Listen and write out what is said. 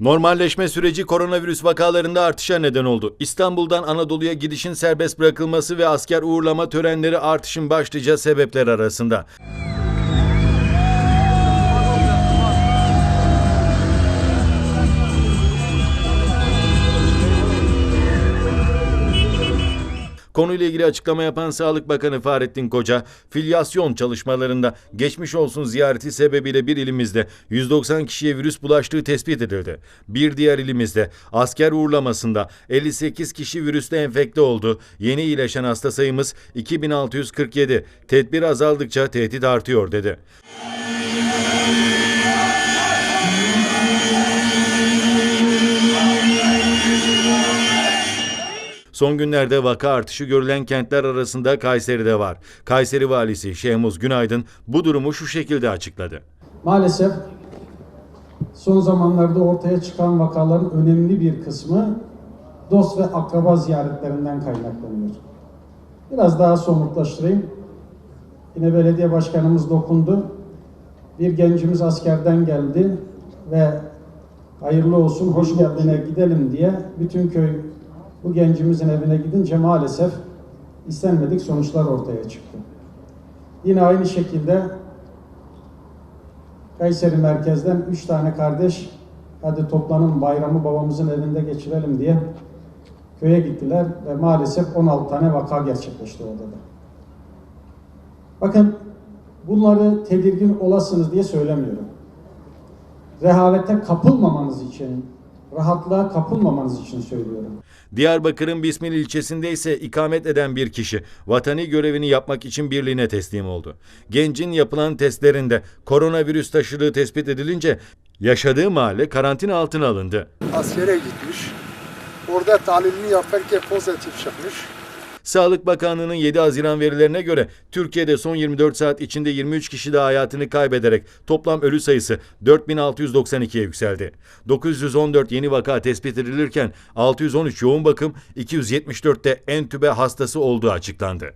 Normalleşme süreci koronavirüs vakalarında artışa neden oldu. İstanbul'dan Anadolu'ya gidişin serbest bırakılması ve asker uğurlama törenleri artışın başlıca sebepler arasında. Konuyla ilgili açıklama yapan Sağlık Bakanı Fahrettin Koca, filyasyon çalışmalarında geçmiş olsun ziyareti sebebiyle bir ilimizde 190 kişiye virüs bulaştığı tespit edildi. Bir diğer ilimizde asker uğurlamasında 58 kişi virüsle enfekte oldu. Yeni iyileşen hasta sayımız 2647. Tedbir azaldıkça tehdit artıyor dedi. Son günlerde vaka artışı görülen kentler arasında Kayseri'de var. Kayseri valisi Şehmuz Günaydın bu durumu şu şekilde açıkladı. Maalesef son zamanlarda ortaya çıkan vakaların önemli bir kısmı dost ve akraba ziyaretlerinden kaynaklanıyor. Biraz daha somutlaştırayım. Yine belediye başkanımız dokundu. Bir gencimiz askerden geldi ve hayırlı olsun, hoş geldine gidelim diye bütün köy bu gencimizin evine gidince maalesef istenmedik sonuçlar ortaya çıktı. Yine aynı şekilde Kayseri merkezden üç tane kardeş hadi toplanın bayramı babamızın evinde geçirelim diye köye gittiler ve maalesef 16 tane vaka gerçekleşti orada da. Bakın bunları tedirgin olasınız diye söylemiyorum. Rehavete kapılmamanız için, rahatlığa kapılmamanız için söylüyorum. Diyarbakır'ın Bismil ilçesinde ise ikamet eden bir kişi vatani görevini yapmak için birliğine teslim oldu. Gencin yapılan testlerinde koronavirüs taşıdığı tespit edilince yaşadığı mahalle karantina altına alındı. askere gitmiş. Orada tahlilini yaparken pozitif çıkmış. Sağlık Bakanlığı'nın 7 Haziran verilerine göre Türkiye'de son 24 saat içinde 23 kişi de hayatını kaybederek toplam ölü sayısı 4692'ye yükseldi. 914 yeni vaka tespit edilirken 613 yoğun bakım, 274 de entübe hastası olduğu açıklandı.